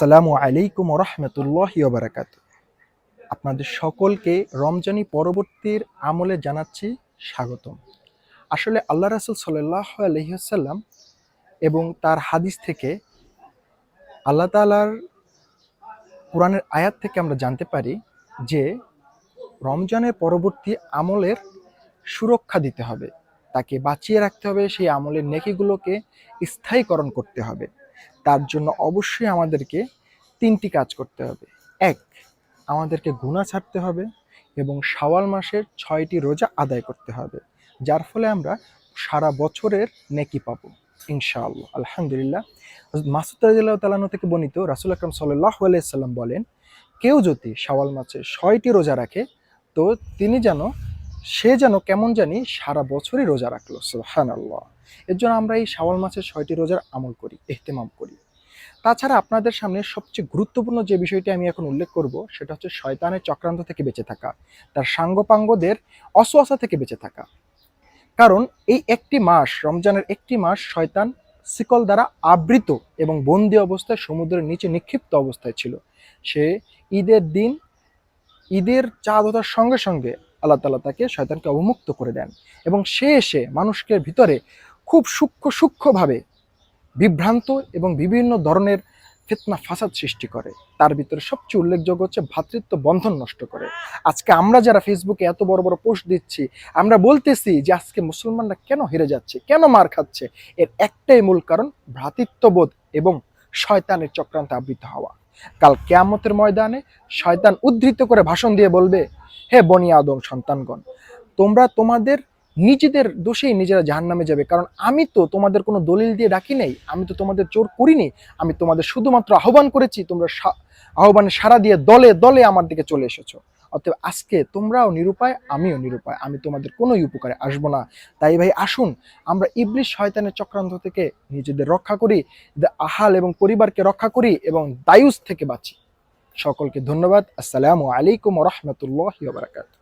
আসসালামু আলাইকুম রহমতুল্লাহ বারাকাত আপনাদের সকলকে রমজানি পরবর্তীর আমলে জানাচ্ছি স্বাগতম। আসলে আল্লাহ রাসুল সাল্লাহ আলহিহাল্লাম এবং তার হাদিস থেকে আল্লাহ তালার কোরআনের আয়াত থেকে আমরা জানতে পারি যে রমজানের পরবর্তী আমলের সুরক্ষা দিতে হবে, তাকে বাঁচিয়ে রাখতে হবে, সেই আমলের নেকিগুলোকে স্থায়ীকরণ করতে হবে। তার জন্য অবশ্যই আমাদেরকে তিনটি কাজ করতে হবে। এক, আমাদেরকে গুণা ছাড়তে হবে এবং শাওয়াল মাসের ছয়টি রোজা আদায় করতে হবে, যার ফলে আমরা সারা বছরের নেকি পাবো, ইনশাআল্লাহ। আলহামদুলিল্লাহ। মাসুদ রাজিল্লাহ তালানো থেকে বর্ণিত রাসুল আকরম সাল্লাহ আলাইসাল্লাম বলেন, কেউ যদি শাওয়াল মাসে ছয়টি রোজা রাখে, তো তিনি যেন সে যেন কেমন জানি সারা বছরই রোজা রাখল সুহান আল্লাহ এর জন্য আমরা এই শাওয়াল মাসের ছয়টি রোজার আমল করি, এহতেমাম করি। তাছাড়া আপনাদের সামনে সবচেয়ে গুরুত্বপূর্ণ যে বিষয়টি আমি এখন উল্লেখ করব, সেটা হচ্ছে শয়তানের চক্রান্ত থেকে বেঁচে থাকা, তার সাঙ্গপাঙ্গদের অসুয়াশা থেকে বেঁচে থাকা। কারণ এই একটি মাস, রমজানের একটি মাস শয়তান শিকল দ্বারা আবৃত এবং বন্দি অবস্থায় সমুদ্রের নিচে নিক্ষিপ্ত অবস্থায় ছিল। সে ঈদের দিন, ঈদের চাঁদ ওঠার সঙ্গে সঙ্গে আল্লাহ তালা তাকে শয়তানকে অবমুক্ত করে দেন এবং সে এসে মানুষকে ভিতরে খুব সূক্ষ্ম সূক্ষ্মভাবে বিভ্রান্ত এবং বিভিন্ন ধরনের ফেতনা ফাসাদ সৃষ্টি করে। তার ভিতরে সবচেয়ে উল্লেখযোগ্য হচ্ছে ভ্রাতৃত্ব বন্ধন নষ্ট করে। আজকে আমরা যারা ফেসবুকে এত বড় বড় পোস্ট দিচ্ছি, আমরা বলতেছি যে আজকে মুসলমানরা কেন হেরে যাচ্ছে, কেন মার খাচ্ছে? এর একটাই মূল কারণ ভ্রাতৃত্ববোধ এবং শয়তানের চক্রান্ত আবৃত হওয়া। কাল কেয়ামতের ময়দানে শয়তান উদ্ধৃত করে ভাষণ দিয়ে বলবে, হে বনি আদম সন্তানগণ, তোমরা তোমাদের নিজেদের দোষেই নিজেরা জাহান নামে যাবে, কারণ আমি তো তোমাদের কোনো দলিল দিয়ে ডাকি নেই, আমি তো তোমাদের চোর করিনি, আমি তোমাদের শুধুমাত্র আহ্বান করেছি, তোমরা আহ্বানে সারা দিয়ে দলে দলে আমার দিকে চলে এসেছ। অতএব আজকে তোমরাও নিরুপায়, আমিও নিরুপায়। আমি তোমাদের কোনো উপকারে আসব না। তাই ভাই, আসুন, আমরা ইবলিশ শয়তানের চক্রান্ত থেকে নিজেদের রক্ষা করি আহাল এবং পরিবারকে রক্ষা করি এবং দায়ুস থেকে বাঁচি। সকলকে ধন্যবাদ। আসসালামু আলাইকুম রহমতুল্লাহ বারাকাত